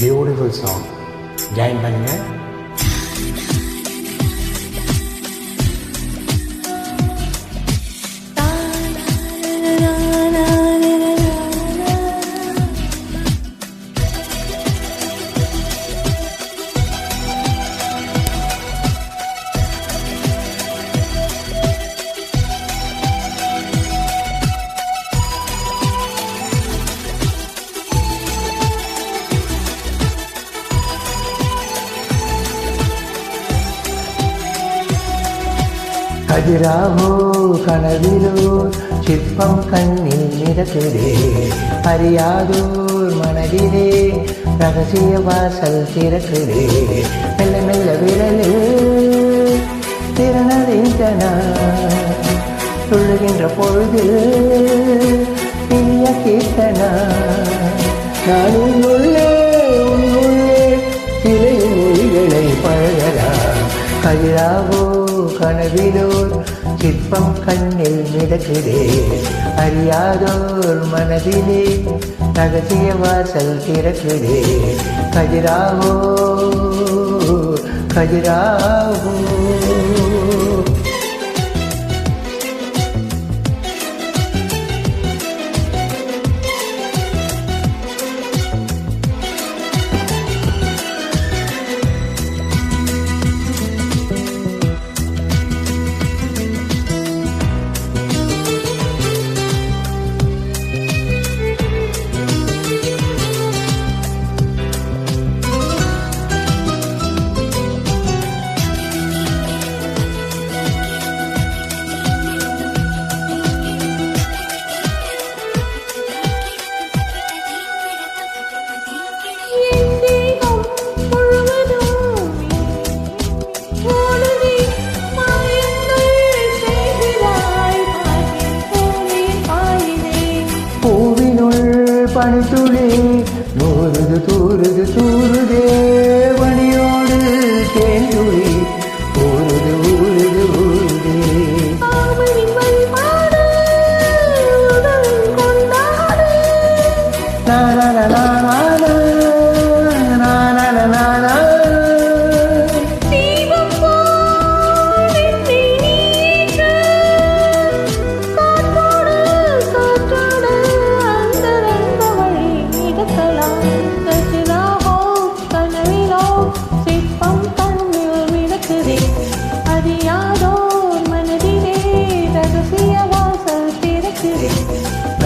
Beautiful song join పనిగా கதிராவோ கனவிலோ சிற்பம் கண்ணில் மிதக்குதே. அறியாதோர் மனதிலே ரகசிய வாசல் திறக்குதே. மெல்ல மெல்ல விரலே திறனறிந்தனா. சொல்லுகின்ற பொழுது பிரிய கீர்த்தனா. நான் கனவிலோர் சிற்பம் கண்ணில் மிதக்குதே அறியாதோர் மனதிலே ரகசிய வாசல் திறக்குதே கதிராவோ கதிராவோ பூவினுள் துளி தூருது தூருது தூருதே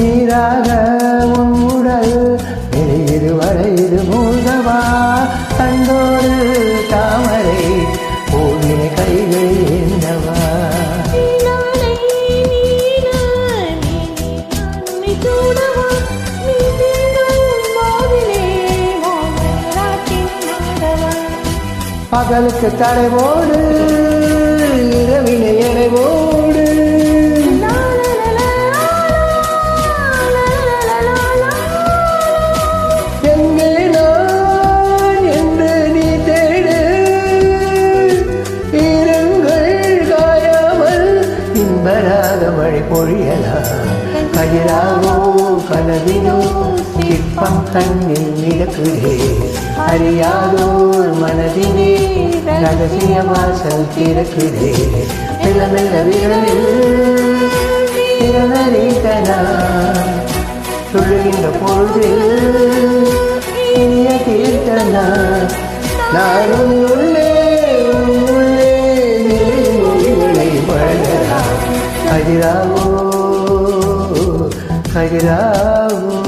நீராக உன் உடல் வெளியிரு வரையிரு மூழ்கவா கண்டோடு தாமரை பூவினை கைகள் என்னவா பகலுக்கு தடை ஓடு கதிராவோ கனவினோ சிற்பம் கண்ணில் மிதக்குதே. அறியாதோர் மனதினே ரகசிய வாசல் திறக்குதே. மெல்ல மெல்ல விரலில் திறனறிந்தனா சொல்லுகின்ற பொழுது இனிய கீர்த்தனா நானும் உள்ளே உள்ளே நிலை மொழிகளை பழகலாம் கதிராவோ கதிராவோ